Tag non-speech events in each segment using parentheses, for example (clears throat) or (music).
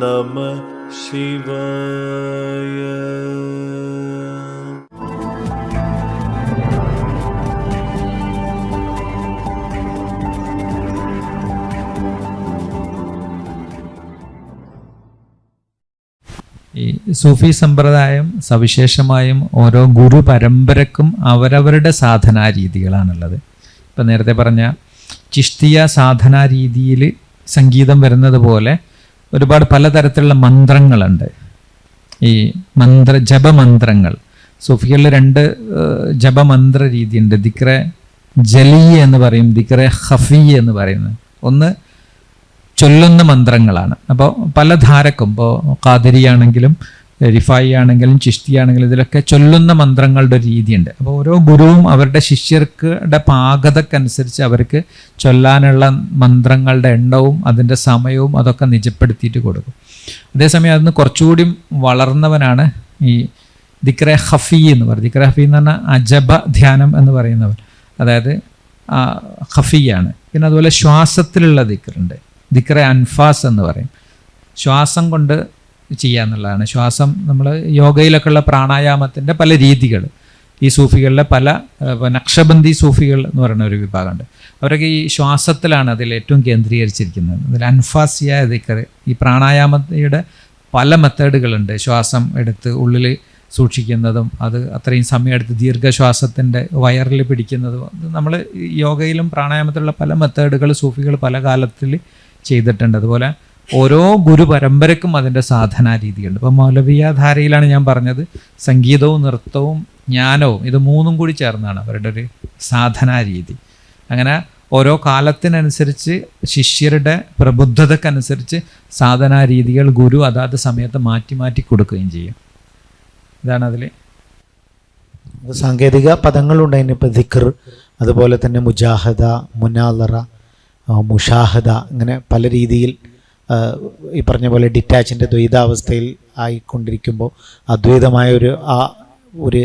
നമ ശിവായ ഈ സൂഫി സമ്പ്രദായം സവിശേഷമായും ഓരോ ഗുരു പരമ്പരക്കും അവരവരുടെ സാധനാ രീതികളാണുള്ളത് ഇപ്പം നേരത്തെ പറഞ്ഞ ചിഷ്തിയ സാധനാ രീതിയിൽ സംഗീതം വരുന്നത് പോലെ ഒരുപാട് പലതരത്തിലുള്ള മന്ത്രങ്ങളുണ്ട്. ഈ മന്ത്ര ജപമന്ത്രങ്ങൾ. സൂഫികളിൽ രണ്ട് ജപമന്ത്ര രീതിയുണ്ട്. ദിക്റെ ജലീ എന്ന് പറയും ദിക്റെ ഹഫീ എന്ന് പറയുന്നത് ഒന്ന് ചൊല്ലുന്ന മന്ത്രങ്ങളാണ്. അപ്പോൾ പല ധാരക്കും ഇപ്പോൾ കാതിരിയാണെങ്കിലും റിഫായി ആണെങ്കിലും ചിഷ്തി ആണെങ്കിലും ഇതിലൊക്കെ ചൊല്ലുന്ന മന്ത്രങ്ങളുടെ ഒരു രീതിയുണ്ട്. അപ്പോൾ ഓരോ ഗുരുവും അവരുടെ ശിഷ്യർക്കുടെ പാകതക്കനുസരിച്ച് അവർക്ക് ചൊല്ലാനുള്ള മന്ത്രങ്ങളുടെ എണ്ണവും അതിന്റെ സമയവും അതൊക്കെ നിജപ്പെടുത്തിയിട്ട് കൊടുക്കും. അതേസമയം അതിന് കുറച്ചുകൂടി വളർന്നവനാണ് ഈ ദിക്രെ ഹഫി എന്ന് പറയും. ദിക്രെ ഹഫി എന്ന് പറഞ്ഞാൽ അജബ ധ്യാനം എന്ന് പറയുന്നവർ അതായത് ഹഫിയാണ് പിന്നെ അതുപോലെ ശ്വാസത്തിലുള്ള ദിക്റുണ്ട്. ദിക്രെ അൻഫാസ് എന്ന് പറയും. ശ്വാസം കൊണ്ട് ചെയ്യുക എന്നുള്ളതാണ് ശ്വാസം നമ്മൾ യോഗയിലൊക്കെ ഉള്ള പ്രാണായാമത്തിന്റെ പല രീതികൾ ഈ സൂഫികളിലെ പല നക്ഷബന്ധി സൂഫികൾ എന്ന് പറയുന്ന ഒരു വിഭാഗമുണ്ട്. അവരൊക്കെ ഈ ശ്വാസത്തിലാണ് അതിൽ ഏറ്റവും കേന്ദ്രീകരിച്ചിരിക്കുന്നത്. അതിൽ അൻഫാസിയ ദിക്കർ ഈ പ്രാണായാമയുടെ പല മെത്തേഡുകളുണ്ട്. ശ്വാസം എടുത്ത് ഉള്ളിൽ സൂക്ഷിക്കുന്നതും അത് അത്രയും സമയം എടുത്ത് ദീർഘശ്വാസത്തിന്റെ വയറിൽ പിടിക്കുന്നതും നമ്മൾ യോഗയിലും പ്രാണായാമത്തിലുള്ള പല മെത്തേഡുകൾ സൂഫികൾ പല കാലത്തിൽ ചെയ്തിട്ടുണ്ട്. അതുപോലെ ഓരോ ഗുരു പരമ്പരക്കും അതിന്റെ സാധനാ രീതിയുണ്ട് ഇപ്പോൾ മൗലവിയ ധാരയിലാണ് ഞാൻ പറഞ്ഞത്. സംഗീതവും നൃത്തവും ജ്ഞാനവും ഇത് മൂന്നും കൂടി ചേർന്നാണ് അവരുടെ ഒരു സാധനാ രീതി അങ്ങനെ ഓരോ കാലത്തിനനുസരിച്ച് ശിഷ്യരുടെ പ്രബുദ്ധതക്കനുസരിച്ച് സാധനാ രീതികൾ ഗുരു അതാത് സമയത്ത് മാറ്റി മാറ്റി കൊടുക്കുകയും ചെയ്യും. ഇതാണ് അതിൽ സാങ്കേതിക പദങ്ങളുണ്ട് അതിനിപ്പോൾ ദിക്കർ അതുപോലെ തന്നെ മുജാഹദ മുനാലറ മുഷാഹദ ഇങ്ങനെ പല രീതിയിൽ ഈ പറഞ്ഞ പോലെ ഡിറ്റാച്ചിന്റെ ദ്വൈതാവസ്ഥയിൽ ആയിക്കൊണ്ടിരിക്കുമ്പോൾ അദ്വൈതമായ ഒരു ആ ഒരു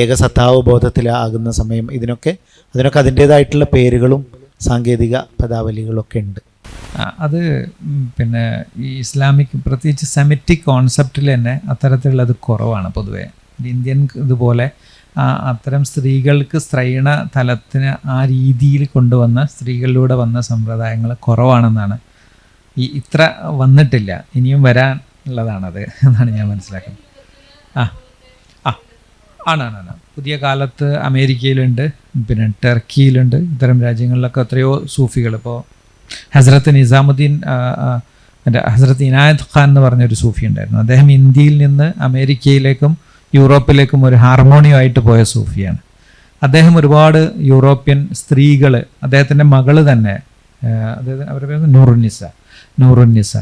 ഏകസത്താവ് ബോധത്തിലാകുന്ന സമയം ഇതിനൊക്കെ അതിനൊക്കെ അതിന്റേതായിട്ടുള്ള പേരുകളും സാങ്കേതിക പദാവലികളൊക്കെ ഉണ്ട്. അത് പിന്നെ ഈ ഇസ്ലാമിക് പ്രത്യേകിച്ച് സെമിറ്റിക് കോൺസെപ്റ്റിൽ തന്നെ അത്തരത്തിലുള്ളത് കുറവാണ് പൊതുവേ. ഇന്ത്യൻ ഇതുപോലെ അത്തരം സ്ത്രീകൾക്ക് സ്ത്രൈണ തലത്തിന് ആ രീതിയിൽ കൊണ്ടുവന്ന സ്ത്രീകളിലൂടെ വന്ന സമ്പ്രദായങ്ങൾ കുറവാണെന്നാണ് ഈ ഇത്ര വന്നിട്ടില്ല. ഇനിയും വരാൻ ഉള്ളതാണത് എന്നാണ് ഞാൻ മനസ്സിലാക്കുന്നത്. ആ ആ ആണാണ് പുതിയ കാലത്ത് അമേരിക്കയിലുണ്ട് പിന്നെ ടർക്കിയിലുണ്ട് ഇത്തരം രാജ്യങ്ങളിലൊക്കെ എത്രയോ സൂഫികൾ. ഇപ്പോൾ ഹസ്രത്ത് നിസാമുദ്ദീൻ എന്റെ ഹസ്രത്ത് ഇനായത്ത് ഖാൻ എന്ന് പറഞ്ഞൊരു സൂഫി ഉണ്ടായിരുന്നു. അദ്ദേഹം ഇന്ത്യയിൽ നിന്ന് അമേരിക്കയിലേക്കും യൂറോപ്പിലേക്കും ഒരു ഹാർമോണിയമായിട്ട് പോയ സൂഫിയാണ്. അദ്ദേഹം ഒരുപാട് യൂറോപ്യൻ സ്ത്രീകൾ അദ്ദേഹത്തിന്റെ മകൾ തന്നെ അതായത് അവരുടെ പേര് നൂറുന്നിസ നൂറുന്നിസ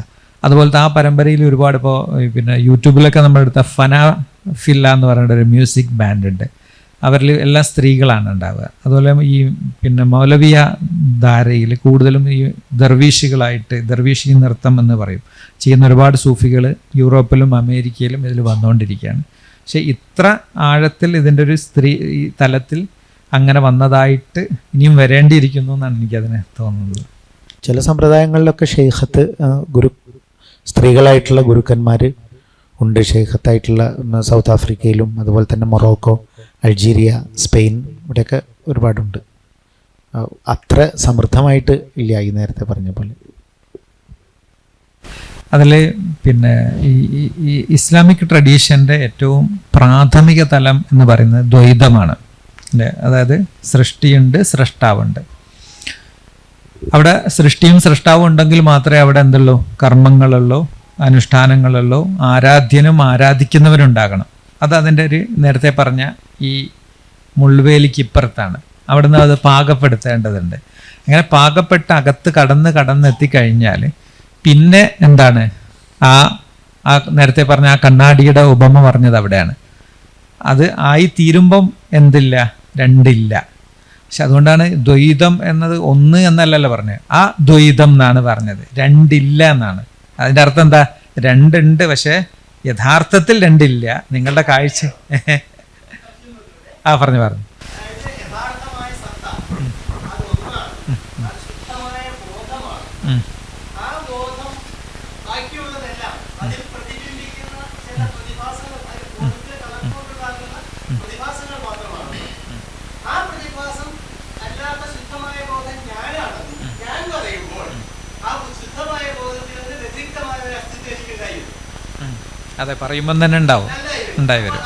അതുപോലത്തെ ആ പരമ്പരയിൽ ഒരുപാട് ഇപ്പോൾ പിന്നെ യൂട്യൂബിലൊക്കെ നമ്മളെടുത്ത ഫന ഫില്ല എന്ന് പറയുന്ന ഒരു മ്യൂസിക് ബാൻഡ് ഉണ്ട്. അവരിൽ എല്ലാ സ്ത്രീകളാണ് ഉണ്ടാവുക. അതുപോലെ ഈ പിന്നെ മൗലവിയ ധാരയിൽ കൂടുതലും ഈ ദർവീഷികളായിട്ട് ദർവീഷി നൃത്തം എന്ന് പറയും. ചെയ്യുന്ന ഒരുപാട് സൂഫികൾ യൂറോപ്പിലും അമേരിക്കയിലും ഇതിൽ വന്നുകൊണ്ടിരിക്കുകയാണ്. പക്ഷേ ഇത്ര ആഴത്തിൽ ഇതിന്റെ ഒരു സ്ത്രീ തലത്തിൽ അങ്ങനെ വന്നതായിട്ട് ഇനിയും വരേണ്ടിയിരിക്കുന്നു എന്നാണ് എനിക്കതിനെ തോന്നുന്നത്. ചില സമ്പ്രദായങ്ങളിലൊക്കെ ഷെയ്ഖത്ത് ഗുരു സ്ത്രീകളായിട്ടുള്ള ഗുരുക്കന്മാർ ഉണ്ട്. ഷെയ്ഖത്തായിട്ടുള്ള സൗത്ത് ആഫ്രിക്കയിലും അതുപോലെ തന്നെ മൊറോക്കോ അൾജീരിയ സ്പെയിൻ ഇവിടെയൊക്കെ ഒരുപാടുണ്ട്. അത്ര സമൃദ്ധമായിട്ട് ഇല്ല ഈ നേരത്തെ പറഞ്ഞ പോലെ. അതിൽ പിന്നെ ഈ ഈ- ഇസ്ലാമിക് ട്രഡീഷന്റെ ഏറ്റവും പ്രാഥമിക തലം എന്ന് പറയുന്നത് ദ്വൈതമാണ്. അതായത് സൃഷ്ടിയുണ്ട് സൃഷ്ടാവുണ്ട്. അവിടെ സൃഷ്ടിയും സൃഷ്ടാവും ഉണ്ടെങ്കിൽ മാത്രമേ അവിടെ എന്തുള്ളൂ? കർമ്മങ്ങളുള്ളൂ അനുഷ്ഠാനങ്ങളുള്ളൂ ആരാധ്യനും ആരാധിക്കുന്നവരുണ്ടാകണം. അത് അതിന്റെ ഒരു നേരത്തെ പറഞ്ഞ ഈ മുൾവേലിക്ക് ഇപ്പുറത്താണ് അവിടുന്ന് അത് പാകപ്പെടുത്തേണ്ടതുണ്ട്. അങ്ങനെ പാകപ്പെട്ട് അകത്ത് കടന്ന് കടന്ന് എത്തിക്കഴിഞ്ഞാൽ പിന്നെ എന്താണ്? ആ ആ നേരത്തെ പറഞ്ഞ ആ കണ്ണാടിയുടെ ഉപമ പറഞ്ഞത് അവിടെയാണ്. അത് ആയി തീരുമ്പം എന്തില്ല? രണ്ടില്ല. പക്ഷെ അതുകൊണ്ടാണ് ദ്വൈതം എന്നത് ഒന്ന് എന്നല്ലല്ലോ പറഞ്ഞത് ആ ദ്വൈതം എന്നാണ് പറഞ്ഞത്. രണ്ടില്ല എന്നാണ്. അതിന്റെ അർത്ഥം എന്താ? രണ്ടുണ്ട് പക്ഷേ യഥാർത്ഥത്തിൽ രണ്ടില്ല. നിങ്ങളുടെ കാഴ്ച. ആ പറഞ്ഞു പറഞ്ഞു. പ്രതിഭാസങ്ങൾ ബോധത്തിലെ കണക്കുകൊണ്ടുണ്ടാകുന്ന പ്രതിഭാസങ്ങൾ മാത്രമാണ് ആ പ്രതിഭാസം അല്ലാത്ത ശുദ്ധമായ ബോധം ഞാനാണ്. ഞാൻ പറയുമ്പോൾ ആ ശുദ്ധമായ ബോധത്തിൽ നിന്ന് വ്യതിരിക്തമായ ഒരു അസ്തിത്വം ഉണ്ടായിരുന്നു അതെ പറയുമ്പോൾ തന്നെ ഉണ്ടാവും. ഉണ്ടായി വരും.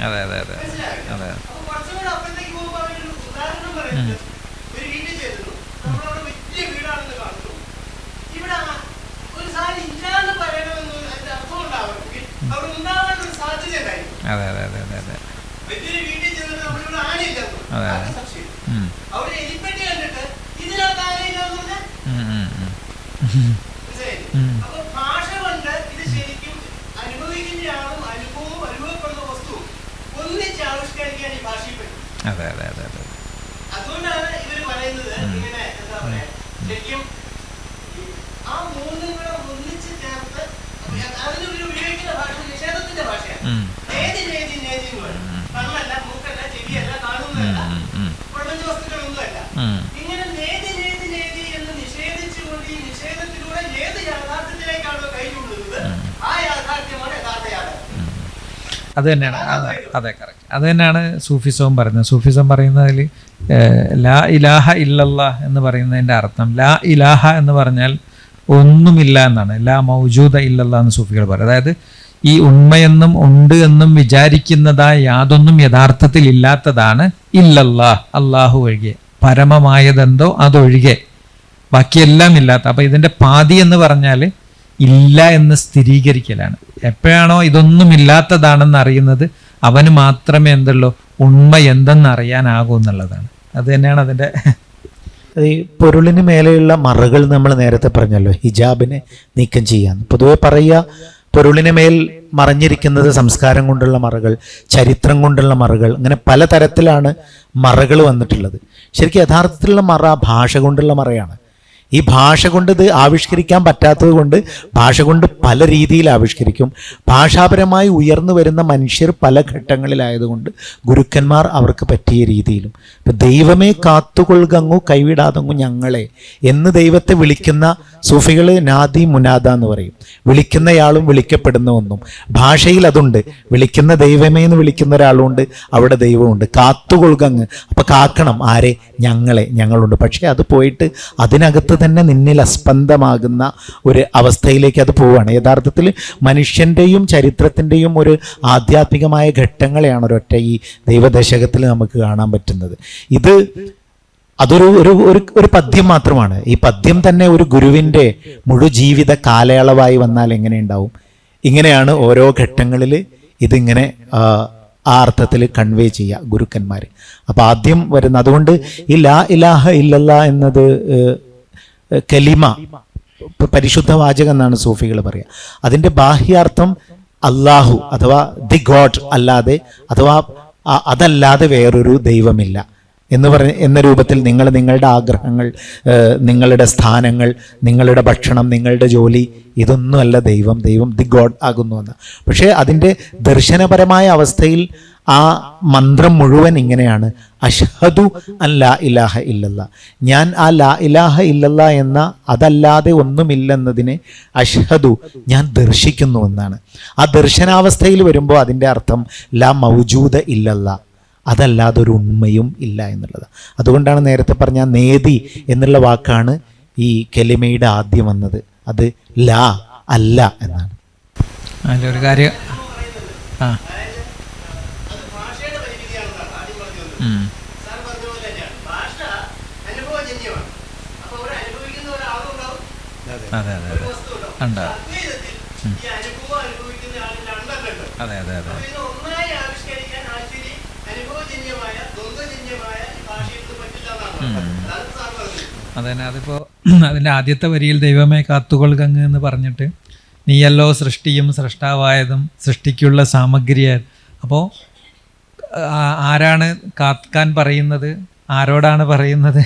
അതെ അതെ അതെ അതെ. അതെ. അതെ അതെ അതെ അതെ അതെ, അതെ. ആർക്കും സംശയം ഉം. അവിടെ എലിപ്പെട്ടി കണ്ടിട്ട് ഇതിനകത്ത് ആനയില്ലെന്ന് പറഞ്ഞാൽ ഉം, ഉം, ഉം. മനസ്സിലായില്ലേ? ഉം. അപ്പൊ ഭാഷ കൊണ്ട് ഇത് ശരിക്കും അനുഭവിക്കുന്നയാളും അനുഭവവും അനുഭവപ്പെടുന്ന വസ്തുവും ഒന്നിച്ച് ആവിഷ്കരിക്കാൻ ഈ ഭാഷയിൽ പറ്റും അതെ അതെ അതെ അതെ. അതുകൊണ്ടാണ് ഇവർ പറയുന്നത് ഇങ്ങനെ എന്താ പറയാ ശരിക്കും ആ മൂന്നും കൂടെ ഒന്നിച്ച് ചേർത്ത് അതിന് ഇവർ ഉപയോഗിക്കുന്ന ഭാഷ നിഷേധത്തിന്റെ ഭാഷയാണ്. നേതി നേതി കണ്ണല്ല മൂക്കല്ല ചെവിയല്ല കാണുന്നതല്ല ഉം, ഉം, പ്രപഞ്ച വസ്തുക്കളൊന്നുമല്ല. ഇങ്ങനെ നേതി നേതി നേതി എന്ന് നിഷേധിച്ചുകൊണ്ട് ഈ നിഷേധത്തിലൂടെ ഏത് യാഥാർത്ഥ്യത്തിലേക്കാണോ കൈ ചൂണ്ടുന്നത് ആ യാഥാർത്ഥ്യമാണ് യഥാർത്ഥ യാഥാർത്ഥ്യം അത് തന്നെയാണ്. അതെ അതെ കറക്റ്റ് അത് തന്നെയാണ് സൂഫിസവും പറയുന്നത്. സൂഫിസം പറയുന്നതിൽ ലാ ഇലാഹ ഇല്ലല്ലാ എന്ന് പറയുന്നതിന്റെ അർത്ഥം ലാ ഇലാഹ എന്ന് പറഞ്ഞാൽ ഒന്നുമില്ല എന്നാണ്. ലാ മൗജൂദ ഇല്ലല്ലാ എന്ന് സൂഫികൾ പറയും. അതായത് ഈ ഉണ്മയെന്നും ഉണ്ട് എന്നും വിചാരിക്കുന്നതായ യാതൊന്നും യഥാർത്ഥത്തിൽ ഇല്ലാത്തതാണ് ഇല്ലല്ലാ അള്ളാഹു ഒഴികെ. പരമമായതെന്തോ അതൊഴികെ. ബാക്കിയെല്ലാം ഇല്ലാത്ത. അപ്പോൾ ഇതിന്റെ പാതി എന്ന് പറഞ്ഞാൽ ഇല്ല എന്ന് സ്ഥിരീകരിക്കലാണ്. എപ്പോഴാണോ ഇതൊന്നും ഇല്ലാത്തതാണെന്ന് അറിയുന്നത് അവന് മാത്രമേ എന്തുള്ളൂ ഉണ്മ എന്തെന്ന് അറിയാനാകൂ എന്നുള്ളതാണ്. അത് തന്നെയാണ് അതിന്റെ ഈ പൊരുളിന് മേലെയുള്ള മറകൾ നമ്മൾ നേരത്തെ പറഞ്ഞല്ലോ ഹിജാബിനെ നീക്കം ചെയ്യാൻ. പൊതുവെ പറയുക പൊരുളിന് മേൽ മറഞ്ഞിരിക്കുന്നത് സംസ്കാരം കൊണ്ടുള്ള മറകൾ ചരിത്രം കൊണ്ടുള്ള മറകൾ അങ്ങനെ പലതരത്തിലാണ് മറകൾ വന്നിട്ടുള്ളത്. ശരിക്കും യഥാർത്ഥത്തിലുള്ള മറ ഭാഷ കൊണ്ടുള്ള മറയാണ്. ഈ ഭാഷ കൊണ്ട് ഇത് ആവിഷ്കരിക്കാൻ പറ്റാത്തത് കൊണ്ട് ഭാഷ കൊണ്ട് പല രീതിയിൽ ആവിഷ്കരിക്കും. ഭാഷാപരമായി ഉയർന്നു വരുന്ന മനുഷ്യർ പല ഘട്ടങ്ങളിലായതുകൊണ്ട് ഗുരുക്കന്മാർ അവർക്ക് പറ്റിയ രീതിയിലും. ഇപ്പം ദൈവമേ കാത്തുകൊള്ളുകങ്ങു കൈവിടാതങ്ങു ഞങ്ങളെ എന്ന് ദൈവത്തെ വിളിക്കുന്ന സൂഫികൾ നാദി മുനാദ എന്ന് പറയും. വിളിക്കുന്നയാളും വിളിക്കപ്പെടുന്ന ഒന്നും ഭാഷയിൽ അതുണ്ട്. വിളിക്കുന്ന ദൈവമേ എന്ന് വിളിക്കുന്ന ഒരാളുണ്ട്. അവിടെ ദൈവമുണ്ട്. കാത്തുകൊള്ളുകങ്ങ് അപ്പം കാക്കണം. ആരെ? ഞങ്ങളെ. ഞങ്ങളുണ്ട്. പക്ഷേ അത് പോയിട്ട് അതിനകത്ത് തന്നെ നിന്നിൽ അസ്പന്ദമാകുന്ന ഒരു അവസ്ഥയിലേക്ക് അത് പോവുകയാണ് യഥാർത്ഥത്തിൽ മനുഷ്യന്റെയും ചരിത്രത്തിന്റെയും ഒരു ആധ്യാത്മികമായ ഘട്ടങ്ങളെയാണ് ഒരൊറ്റ ഈ ദൈവദശകത്തിൽ നമുക്ക് കാണാൻ പറ്റുന്നത്. ഇത് അതൊരു ഒരു ഒരു പദ്യം മാത്രമാണ്. ഈ പദ്യം തന്നെ ഒരു ഗുരുവിന്റെ മുഴുജീവിത കാലയളവായി വന്നാൽ എങ്ങനെ ഉണ്ടാവും? ഇങ്ങനെയാണ് ഓരോ ഘട്ടങ്ങളിൽ ഇതിങ്ങനെ ആ, അർത്ഥത്തിൽ കൺവേ ചെയ്യുക ഗുരുക്കന്മാർ. അപ്പോൾ ആദ്യം വരുന്ന അതുകൊണ്ട് ഈ ലാ ഇലാഹ ഇല്ലല്ല എന്നത് കലിമ പരിശുദ്ധ വാചകം എന്നാണ് സൂഫികൾ പറയുക അതിന്റെ ബാഹ്യാർത്ഥം അള്ളാഹു അഥവാ ദി ഗോഡ് അല്ലാതെ അഥവാ അതല്ലാതെ വേറൊരു ദൈവമില്ല എന്ന് പറഞ്ഞ എന്ന രൂപത്തിൽ നിങ്ങൾ നിങ്ങളുടെ ആഗ്രഹങ്ങൾ നിങ്ങളുടെ സ്ഥാനങ്ങൾ നിങ്ങളുടെ ഭക്ഷണം നിങ്ങളുടെ ജോലി ഇതൊന്നുമല്ല ദൈവം. ദൈവം ദി ഗോഡ് ആകുന്നു എന്ന്. പക്ഷേ അതിന്റെ ദർശനപരമായ അവസ്ഥയിൽ ആ മന്ത്രം മുഴുവൻ ഇങ്ങനെയാണ്. അഷ്ഹദു അൻ ലാ ഇലാഹ ഇല്ലല്ല. ഞാൻ ആ ലാ ഇലാഹ ഇല്ലല്ല എന്ന അതല്ലാതെ ഒന്നുമില്ലെന്നതിനെ അഷ്ഹദു ഞാൻ ദർശിക്കുന്നു എന്നാണ്. ആ ദർശനാവസ്ഥയിൽ വരുമ്പോൾ അതിന്റെ അർത്ഥം ലാ മൗജൂദ ഇല്ലല്ല. അതല്ലാതെ ഒരു ഉണ്മയും ഇല്ല എന്നുള്ളത്. അതുകൊണ്ടാണ് നേരത്തെ പറഞ്ഞ നേതി എന്നുള്ള വാക്കാണ് ഈ കെലിമയുടെ ആദ്യം വന്നത്. അത് ലാ അല്ല എന്നാണ്. അതിലൊരു കാര്യം ആ അത് ഭാഷയുടെ പരിമിതിയാണെന്നാണ് ആദ്യം പറഞ്ഞത് ഉം. സാർ പറഞ്ഞ പോലെ തന്നെയാണ് ഭാഷ അനുഭവജന്യമാണ് അപ്പൊ ഇവിടെ അനുഭവിക്കുന്ന ഒരാളും ഉണ്ടാവും അതെ. അതെ ഒരു അതെ ഉണ്ടാവും ഉണ്ടാവും. ഈ അനുഭവം അനുഭവിക്കുന്ന ആളിൽ രണ്ടല്ലോ അതെ അതെ അതെ. അതന്നെ അതിപ്പോൾ (clears throat) അതിന്റെ ആദ്യത്തെ വരിയിൽ ദൈവമേ കാത്തുകൊള്ളുകങ്ങ് എന്ന് പറഞ്ഞിട്ട് നീയല്ലോ സൃഷ്ടിയും സൃഷ്ടാവായതും സൃഷ്ടിക്കുള്ള സാമഗ്രിയായ അപ്പോൾ ആരാണ് കാക്കാൻ പറയുന്നത്? ആരോടാണ് പറയുന്നത്?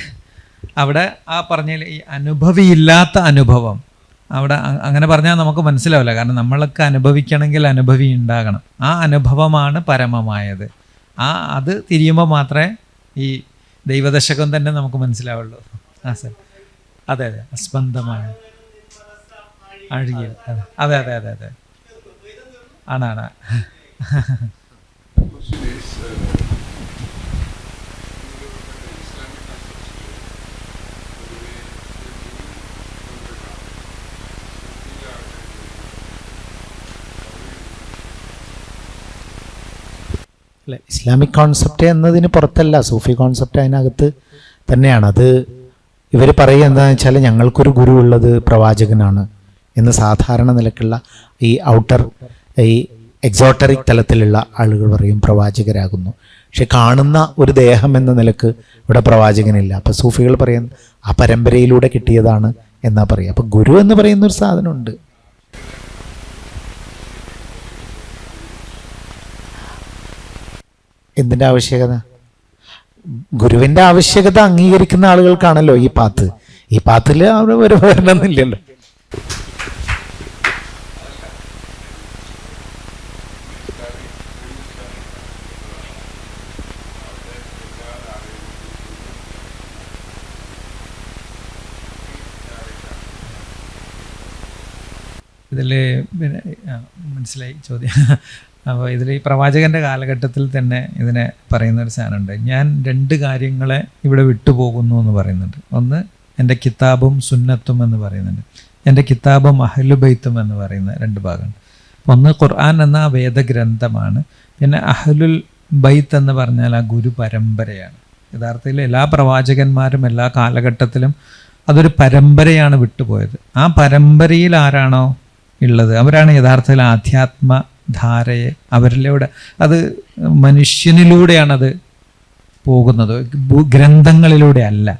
അവിടെ ആ പറഞ്ഞ ഈ അനുഭവിയില്ലാത്ത അനുഭവം. അവിടെ അങ്ങനെ പറഞ്ഞാൽ നമുക്ക് മനസ്സിലാവില്ല. കാരണം നമ്മളൊക്കെ അനുഭവിക്കണമെങ്കിൽ അനുഭവി ഉണ്ടാകണം. ആ അനുഭവമാണ് പരമമായത്. ആ അത് തിരിയുമ്പോൾ മാത്രമേ ഈ ദൈവദശകം തന്നെ നമുക്ക് മനസ്സിലാവുള്ളൂ. ആ സർ. അതെ അതെ. അസ്പന്ദമായ അഴുകിയ അതെ അതെ അതെ അതെ. ആണാണ് അല്ലെ ഇസ്ലാമിക് കോൺസെപ്റ്റ് എന്നതിന് പുറത്തല്ല. സൂഫി കോൺസെപ്റ്റ് അതിനകത്ത് തന്നെയാണ്. അത് ഇവർ പറയുക എന്താണെന്ന് വെച്ചാൽ ഞങ്ങൾക്കൊരു ഗുരു ഉള്ളത് പ്രവാചകനാണ്. എന്ന് സാധാരണ നിലക്കുള്ള ഈ ഔട്ടർ ഈ എക്സോട്ടറിക് തലത്തിലുള്ള ആളുകൾ പറയും പ്രവാചകരാകുന്നു. പക്ഷെ കാണുന്ന ഒരു ദേഹം എന്ന നിലയ്ക്ക് ഇവിടെ പ്രവാചകനില്ല. അപ്പം സൂഫികൾ പറയുന്ന ആ പരമ്പരയിലൂടെ കിട്ടിയതാണ് എന്നാ പറയുക അപ്പം ഗുരു എന്ന് പറയുന്ന ഒരു സാധനമുണ്ട്. എന്തിന്റെ ആവശ്യകത? ഗുരുവിന്റെ ആവശ്യകത അംഗീകരിക്കുന്ന ആളുകൾക്കാണല്ലോ ഈ പാത്ത്. ഈ പാത്തിൽ അവിടെ ഒരു ഇതിൽ പിന്നെ മനസ്സിലായി ചോദ്യം. (laughs) അപ്പോൾ ഇതിൽ ഈ പ്രവാചകന്റെ കാലഘട്ടത്തിൽ തന്നെ ഇതിനെ പറയുന്ന ഒരു സാധനമുണ്ട്. ഞാൻ രണ്ട് കാര്യങ്ങളെ ഇവിടെ വിട്ടുപോകുന്നു എന്ന് പറയുന്നുണ്ട്. ഒന്ന് എന്റെ കിതാബും സുന്നത്തും എന്ന് പറയുന്നുണ്ട്. എന്റെ കിതാബും അഹലുബൈത്തും എന്ന് പറയുന്ന രണ്ട് ഭാഗമുണ്ട്. ഒന്ന് ഖുർആൻ എന്ന വേദഗ്രന്ഥമാണ്. പിന്നെ അഹലുൽ ബൈത്ത് എന്ന് പറഞ്ഞാൽ ആ ഗുരു പരമ്പരയാണ്. യഥാർത്ഥത്തിൽ എല്ലാ പ്രവാചകന്മാരും എല്ലാ കാലഘട്ടത്തിലും അതൊരു പരമ്പരയാണ് വിട്ടുപോയത്. ആ പരമ്പരയിൽ ആരാണോ ഉള്ളത്. അവരാണ് യഥാർത്ഥത്തിൽ ആധ്യാത്മ ധാരയെ അവരിലൂടെ അത് മനുഷ്യനിലൂടെയാണത് പോകുന്നത്. ഗ്രന്ഥങ്ങളിലൂടെ അല്ല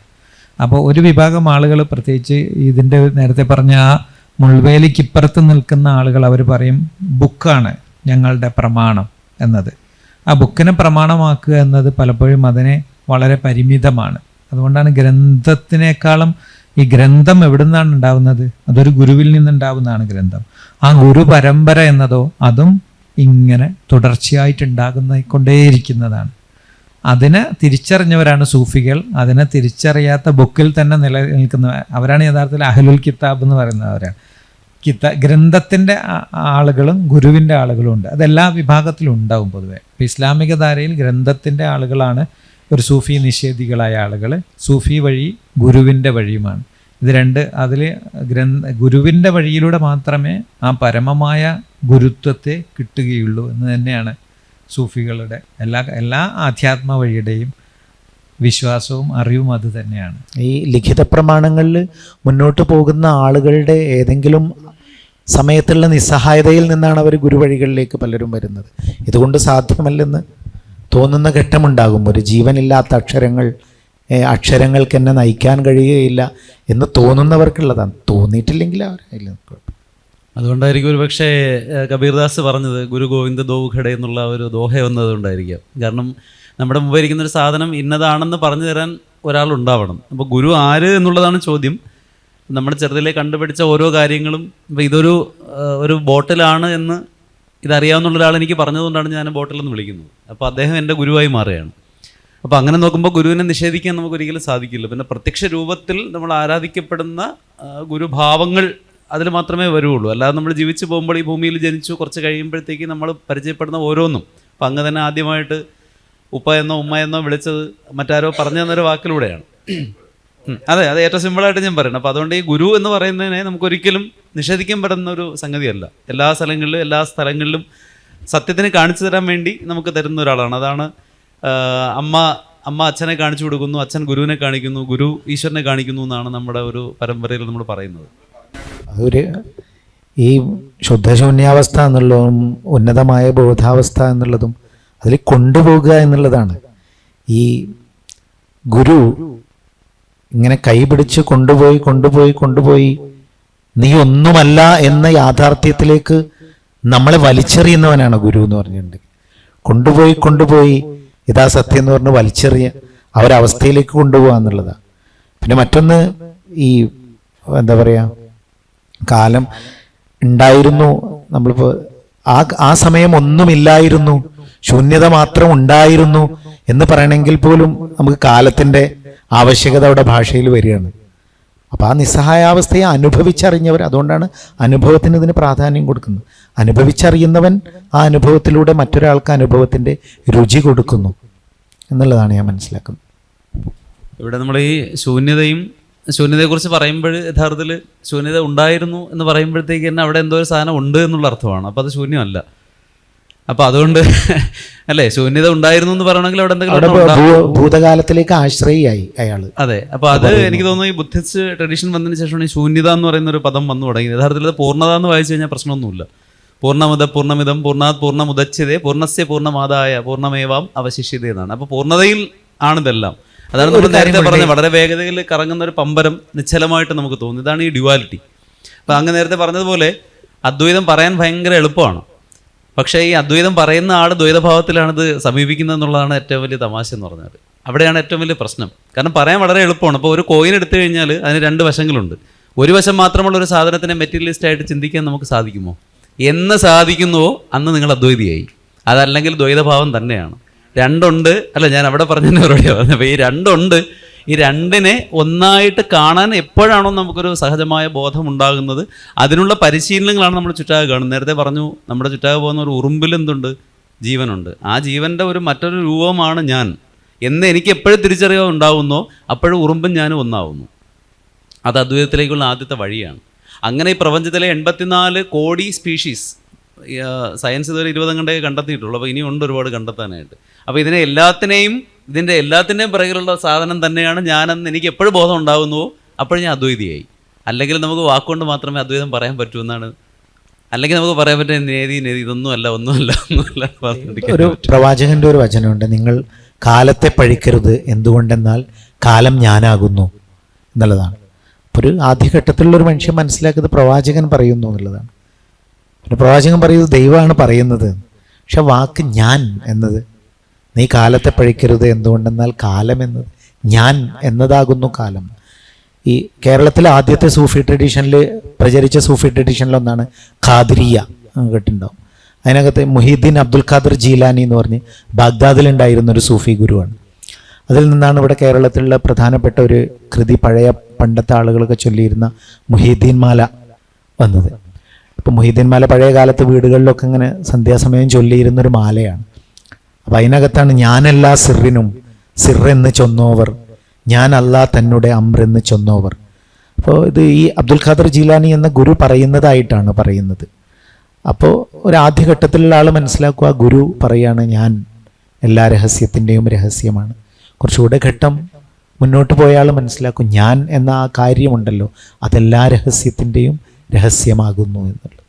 അപ്പോൾ ഒരു വിഭാഗം ആളുകൾ പ്രത്യേകിച്ച് ഇതിന്റെ നേരത്തെ പറഞ്ഞ ആ മുൾവേലിക്കിപ്പുറത്ത് നിൽക്കുന്ന ആളുകൾ അവർ പറയും ബുക്കാണ് ഞങ്ങളുടെ പ്രമാണം എന്നത്. ആ ബുക്കിനെ പ്രമാണമാക്കുക എന്നത് പലപ്പോഴും അതിനെ വളരെ പരിമിതമാണ്. അതുകൊണ്ടാണ് ഗ്രന്ഥത്തിനേക്കാളും ഈ ഗ്രന്ഥം എവിടുന്നാണ് ഉണ്ടാവുന്നത്? അതൊരു ഗുരുവിൽ നിന്നുണ്ടാവുന്നതാണ് ഗ്രന്ഥം. ആ ഗുരു പരമ്പര എന്നതോ അതും ഇങ്ങനെ തുടർച്ചയായിട്ടുണ്ടാകുന്ന കൊണ്ടേയിരിക്കുന്നതാണ് അതിനെ തിരിച്ചറിഞ്ഞവരാണ് സൂഫികൾ. അതിനെ തിരിച്ചറിയാത്ത ബുക്കിൽ തന്നെ നിലനിൽക്കുന്ന അവരാണ് യഥാർത്ഥത്തിൽ അഹലുൽ കിതാബ് എന്ന് പറയുന്നവരാണ് കിതാ ഗ്രന്ഥത്തിന്റെ ആളുകളും ഗുരുവിന്റെ ആളുകളും ഉണ്ട്. അതെല്ലാ വിഭാഗത്തിലും ഉണ്ടാവും പൊതുവെ. ഇസ്ലാമിക ധാരയിൽ ഗ്രന്ഥത്തിന്റെ ആളുകളാണ് ഒരു സൂഫി നിഷേധികളായ ആളുകൾ സൂഫി വഴി ഗുരുവിന്റെ വഴിയുമാണ്. ഇത് രണ്ട് അതിൽ ഗ്രന്ഥ ഗുരുവിന്റെ വഴിയിലൂടെ മാത്രമേ ആ പരമമായ ഗുരുത്വത്തെ കിട്ടുകയുള്ളൂ എന്ന് തന്നെയാണ് സൂഫികളുടെ എല്ലാ എല്ലാ ആധ്യാത്മ വഴിയുടെയും വിശ്വാസവും അറിവും അത് തന്നെയാണ്. ഈ ലിഖിത പ്രമാണങ്ങളിൽ മുന്നോട്ട് പോകുന്ന ആളുകളുടെ ഏതെങ്കിലും സമയത്തുള്ള നിസ്സഹായതയിൽ നിന്നാണ് അവർ ഗുരുവഴികളിലേക്ക് പലരും വരുന്നത്. ഇതുകൊണ്ട് സാധ്യമല്ലെന്ന് തോന്നുന്ന ഘട്ടമുണ്ടാകും. ഒരു ജീവനില്ലാത്ത അക്ഷരങ്ങൾ അക്ഷരങ്ങൾക്ക് എന്നെ നയിക്കാൻ കഴിയുകയില്ല എന്ന് തോന്നുന്നവർക്കുള്ളതാണ്. തോന്നിയിട്ടില്ലെങ്കിൽ അവരില്ല അതുകൊണ്ടായിരിക്കും ഒരു പക്ഷേ കബീർദാസ് പറഞ്ഞത് ഗുരു ഗോവിന്ദ ദോവുഖട എന്നുള്ള ഒരു ദോഹ വന്നതുകൊണ്ടായിരിക്കാം കാരണം നമ്മുടെ മുമ്പ് ഇരിക്കുന്ന ഒരു സാധനം ഇന്നതാണെന്ന് പറഞ്ഞു തരാൻ ഒരാളുണ്ടാവണം അപ്പോൾ ഗുരു ആര് എന്നുള്ളതാണ് ചോദ്യം. നമ്മുടെ ചെറുതിലെ കണ്ടുപിടിച്ച ഓരോ കാര്യങ്ങളും ഇപ്പം ഇതൊരു ഒരു ബോട്ടിലാണ് എന്ന് ഇതറിയാവുന്ന ഒരാൾ എനിക്ക് പറഞ്ഞതുകൊണ്ടാണ് ഞാൻ ബോട്ടിൽ നിന്ന് വിളിക്കുന്നത്. അപ്പോൾ അദ്ദേഹം എന്റെ ഗുരുവായി മാറുകയാണ്. അപ്പോൾ അങ്ങനെ നോക്കുമ്പോൾ ഗുരുവിനെ നിഷേധിക്കാൻ നമുക്ക് ഒരിക്കലും സാധിക്കില്ല. പിന്നെ പ്രത്യക്ഷ രൂപത്തിൽ നമ്മൾ ആരാധിക്കപ്പെടുന്ന ഗുരുഭാവങ്ങൾ അതിൽ മാത്രമേ വരുള്ളൂ. അല്ലാതെ നമ്മൾ ജീവിച്ചു പോകുമ്പോൾ ഈ ഭൂമിയിൽ ജനിച്ചു കുറച്ച് കഴിയുമ്പോഴത്തേക്ക് നമ്മൾ പരിചയപ്പെടുന്ന ഓരോന്നും. അപ്പം അങ്ങ് തന്നെ ആദ്യമായിട്ട് ഉപ്പ എന്നോ ഉമ്മ എന്നോ വിളിച്ചത് മറ്റാരോ പറഞ്ഞു തന്നൊരു വാക്കിലൂടെയാണ്. അതെ അത് ഏറ്റവും സിമ്പിളായിട്ട് ഞാൻ പറയണം. അപ്പോൾ അതുകൊണ്ട് ഈ ഗുരു എന്ന് പറയുന്നതിനെ നമുക്കൊരിക്കലും നിഷേധിക്കാൻ പറ്റുന്ന ഒരു സംഗതിയല്ല. എല്ലാ സ്ഥലങ്ങളിലും എല്ലാ സ്ഥലങ്ങളിലും സത്യത്തിന് കാണിച്ചു തരാൻ വേണ്ടി നമുക്ക് തരുന്ന ഒരാളാണ്. അതാണ് അമ്മ അമ്മ അച്ഛനെ കാണിച്ചു കൊടുക്കുന്നു അച്ഛൻ ഗുരുവിനെ കാണിക്കുന്നു ഗുരു ഈശ്വരനെ കാണിക്കുന്നു എന്നാണ് നമ്മുടെ ഒരു പരമ്പരയിൽ നമ്മൾ പറയുന്നത്. അതൊരു ഈ ശുദ്ധശൂന്യാവസ്ഥ എന്നുള്ളതും ഉന്നതമായ ബോധാവസ്ഥ എന്നുള്ളതും അതിൽ കൊണ്ടുപോകുക എന്നുള്ളതാണ്. ഈ ഗുരു ഇങ്ങനെ കൈപിടിച്ച് കൊണ്ടുപോയി കൊണ്ടുപോയി കൊണ്ടുപോയി നീ ഒന്നുമല്ല എന്ന യാഥാർത്ഥ്യത്തിലേക്ക് നമ്മളെ വലിച്ചെറിയുന്നവനാണ് ഗുരു എന്ന് പറഞ്ഞിട്ടുണ്ട്. കൊണ്ടുപോയി കൊണ്ടുപോയി ഇതാ സത്യം എന്ന് പറഞ്ഞ് വലിച്ചെറിയ അവസ്ഥയിലേക്ക് കൊണ്ടുപോകുക എന്നുള്ളതാണ് പിന്നെ മറ്റൊന്ന് ഈ എന്താ പറയുക കാലം ഉണ്ടായിരുന്നു നമ്മളിപ്പോൾ ആ ആ സമയം ഒന്നുമില്ലായിരുന്നു ശൂന്യത മാത്രം ഉണ്ടായിരുന്നു എന്ന് പറയണമെങ്കിൽ പോലും നമുക്ക് കാലത്തിന്റെ ആവശ്യകത അവിടെ ഭാഷയിൽ വരികയാണ്. അപ്പൊ ആ നിസ്സഹായാവസ്ഥയെ അനുഭവിച്ചറിഞ്ഞവർ അതുകൊണ്ടാണ് അനുഭവത്തിന് ഇതിന് പ്രാധാന്യം കൊടുക്കുന്നത്. അനുഭവിച്ചറിയുന്നവൻ ആ അനുഭവത്തിലൂടെ മറ്റൊരാൾക്ക് അനുഭവത്തിന്റെ രുചി കൊടുക്കുന്നു എന്നുള്ളതാണ് ഞാൻ മനസ്സിലാക്കുന്നത്. ഇവിടെ നമ്മൾ ഈ ശൂന്യതയും ശൂന്യതയെക്കുറിച്ച് പറയുമ്പോൾ യഥാർത്ഥത്തിൽ ശൂന്യത ഉണ്ടായിരുന്നു എന്ന് പറയുമ്പോഴത്തേക്ക് തന്നെ അവിടെ എന്തോ ഒരു സാധനം ഉണ്ട് എന്നുള്ള അർത്ഥമാണ്. അപ്പോൾ അത് ശൂന്യമല്ല. അപ്പോൾ അതുകൊണ്ട് (laughs) അല്ലേ ശൂന്യത ഉണ്ടായിരുന്നു എന്ന് പറയണമെങ്കിൽ അവിടെ എന്തെങ്കിലും ഭൂതകാലത്തിലേക്ക് ആശ്രയിയായി അയാൾ അതെ അപ്പൊ അത് എനിക്ക് തോന്നുന്നു ഈ ബുദ്ധിസ്റ്റ് ട്രഡീഷൻ വന്നതിന് ശേഷമാണ് ഈ ശൂന്യത എന്ന് പറയുന്ന ഒരു പദം വന്നു തുടങ്ങിയത്. യഥാർത്ഥത്തിൽ അത് പൂർണത എന്ന് വായിച്ചു കഴിഞ്ഞാൽ പ്രശ്നമൊന്നുമില്ല. പൂർണമുദ പൂർണമിതം പൂർണാത് പൂർണമുദച്ഛതേ പൂർണസ്യ പൂർണമാതായ പൂർണമേവാം അവശിഷ്യത എന്നാണ്. അപ്പൊ പൂർണതയിൽ ആണിതെല്ലാം അതാണ് നമ്മൾ നേരത്തെ പറഞ്ഞത് വളരെ വേഗതയിൽ കറങ്ങുന്ന ഒരു പമ്പരം നിശ്ചലമായിട്ട് നമുക്ക് തോന്നുന്നു. ഇതാണ് ഈ ഡ്യുവാലിറ്റി. അപ്പൊ അങ്ങ് നേരത്തെ പറഞ്ഞതുപോലെ അദ്വൈതം പറയാൻ ഭയങ്കര എളുപ്പമാണ്. പക്ഷേ ഈ അദ്വൈതം പറയുന്ന ആൾ ദ്വൈതഭാവത്തിലാണിത് സമീപിക്കുന്നത് എന്നുള്ളതാണ് ഏറ്റവും വലിയ തമാശ എന്ന് പറഞ്ഞാൽ അവിടെയാണ് ഏറ്റവും വലിയ പ്രശ്നം. കാരണം പറയാൻ വളരെ എളുപ്പമാണ്. അപ്പോൾ ഒരു കോയിൻ എടുത്തു കഴിഞ്ഞാൽ അതിന് രണ്ട് വശങ്ങളുണ്ട്. ഒരു വശം മാത്രമുള്ള ഒരു സാധനത്തിനെ മെറ്റീരിയലിസ്റ്റ് ആയിട്ട് ചിന്തിക്കാൻ നമുക്ക് സാധിക്കുമോ? എന്ന് സാധിക്കുന്നുവോ? അന്ന് നിങ്ങൾ അദ്വൈതിയായി. അതല്ലെങ്കിൽ ദ്വൈതഭാവം തന്നെയാണ്. രണ്ടുണ്ട് അല്ല ഞാൻ അവിടെ പറഞ്ഞതിന് പറയുക അപ്പോൾ ഈ രണ്ടുണ്ട് ഈ രണ്ടിനെ ഒന്നായിട്ട് കാണാൻ എപ്പോഴാണോ നമുക്കൊരു സഹജമായ ബോധം ഉണ്ടാകുന്നത് അതിനുള്ള പരിശീലനങ്ങളാണ് നമ്മൾ ചുറ്റാകെ കാണുന്നത്. നേരത്തെ പറഞ്ഞു നമ്മുടെ ചുറ്റാകെ പോകുന്ന ഒരു ഉറുമ്പിൽ എന്തുണ്ട്? ജീവനുണ്ട്. ആ ജീവന്റെ ഒരു മറ്റൊരു രൂപമാണ് ഞാൻ. എന്ന് എനിക്ക് എപ്പോഴും തിരിച്ചറിയാൻ ഉണ്ടാവുന്നോ. അപ്പോഴും ഉറുമ്പും ഞാനും ഒന്നാവുന്നു. അത് അദ്വൈതത്തിലേക്കുള്ള ആദ്യത്തെ വഴിയാണ്. അങ്ങനെ ഈ പ്രപഞ്ചത്തിലെ എൺപത്തിനാല് കോടി സ്പീഷീസ് സയൻസ് ഇതുവരെ ഇരുപതും കണ്ടേ കണ്ടെത്തിയിട്ടുള്ളൂ. അപ്പോൾ ഇനിയുണ്ട് ഒരുപാട് കണ്ടെത്താനായിട്ട്. അപ്പോൾ ഇതിനെ എല്ലാത്തിനെയും ഇതിന്റെ എല്ലാത്തിന്റെയും പിറകിലുള്ള സാധനം തന്നെയാണ് ഞാനെന്ന് എനിക്ക് എപ്പോഴും ബോധം ഉണ്ടാകുന്നുവോ അപ്പോഴും ഞാൻ അദ്വൈതിയായി. അല്ലെങ്കിൽ നമുക്ക് വാക്കുകൊണ്ട് മാത്രമേ അദ്വൈതം പറയാൻ പറ്റൂ എന്നാണ്. അല്ലെങ്കിൽ നമുക്ക് പറയാൻ പറ്റുന്ന നേതി നേതി ഇതൊന്നുമല്ല ഒന്നുമല്ല ഒന്നുമല്ല പറഞ്ഞിരിക്കാൻ ഒരു പ്രവാചകന്റെ ഒരു വചനമുണ്ട്. നിങ്ങൾ കാലത്തെ പഴിക്കരുത് എന്തുകൊണ്ടെന്നാൽ കാലം ഞാനാകുന്നു എന്നുള്ളതാണ്. ഒരു ആദ്യഘട്ടത്തിലുള്ള ഒരു മനുഷ്യൻ മനസ്സിലാക്കിയത് പ്രവാചകൻ പറയുന്നു എന്നുള്ളതാണ്. പിന്നെ പ്രവാചകൻ പറയുന്നത് ദൈവമാണ് പറയുന്നത്. പക്ഷെ വാക്ക് ഞാൻ എന്നത് നീ കാലത്തെ പഴിക്കരുത് എന്തുകൊണ്ടെന്നാൽ കാലം എന്ന് ഞാൻ എന്നതാകുന്നു കാലം. ഈ കേരളത്തിലെ ആദ്യത്തെ സൂഫി ട്രഡീഷനിൽ പ്രചരിച്ച സൂഫി ട്രഡീഷനിലൊന്നാണ് ഖാദിരിയ. കേട്ടിട്ടുണ്ടാവും. അതിനകത്ത് മുഹീദ്ദീൻ അബ്ദുൽ ഖാദർ ജീലാനി എന്ന് പറഞ്ഞ് ബാഗ്ദാദിലുണ്ടായിരുന്ന ഒരു സൂഫി ഗുരുവാണ്. അതിൽ നിന്നാണ് ഇവിടെ കേരളത്തിലുള്ള പ്രധാനപ്പെട്ട ഒരു കൃതി പഴയ പണ്ടത്തെ ആളുകളൊക്കെ ചൊല്ലിയിരുന്ന മുഹീദ്ദീൻ മാല വന്നത്. ഇപ്പം മുഹീദ്ദീൻ മാല പഴയ കാലത്ത് വീടുകളിലൊക്കെ ഇങ്ങനെ സന്ധ്യാസമയം ചൊല്ലിയിരുന്നൊരു മാലയാണ്. അപ്പം അതിനകത്താണ് ഞാനല്ല സിറിനും സിറെന്ന് ചൊന്നോവർ ഞാൻ അല്ലാ തന്നുടെ അമ്രെന്ന് ചൊന്നോവർ. അപ്പോൾ ഇത് ഈ അബ്ദുൽ ഖാദർ ജീലാനി എന്ന ഗുരു പറയുന്നതായിട്ടാണ് പറയുന്നത്. അപ്പോൾ ഒരു ആദ്യഘട്ടത്തിലുള്ള ആൾ മനസ്സിലാക്കുക ഗുരു പറയാണ് ഞാൻ എല്ലാ രഹസ്യത്തിന്റെയും രഹസ്യമാണ്. കുറച്ചുകൂടെ ഘട്ടം മുന്നോട്ട് പോയ ആൾ മനസ്സിലാക്കും ഞാൻ എന്ന ആ കാര്യമുണ്ടല്ലോ അതെല്ലാ രഹസ്യത്തിന്റെയും രഹസ്യമാകുന്നു എന്നുള്ളത്.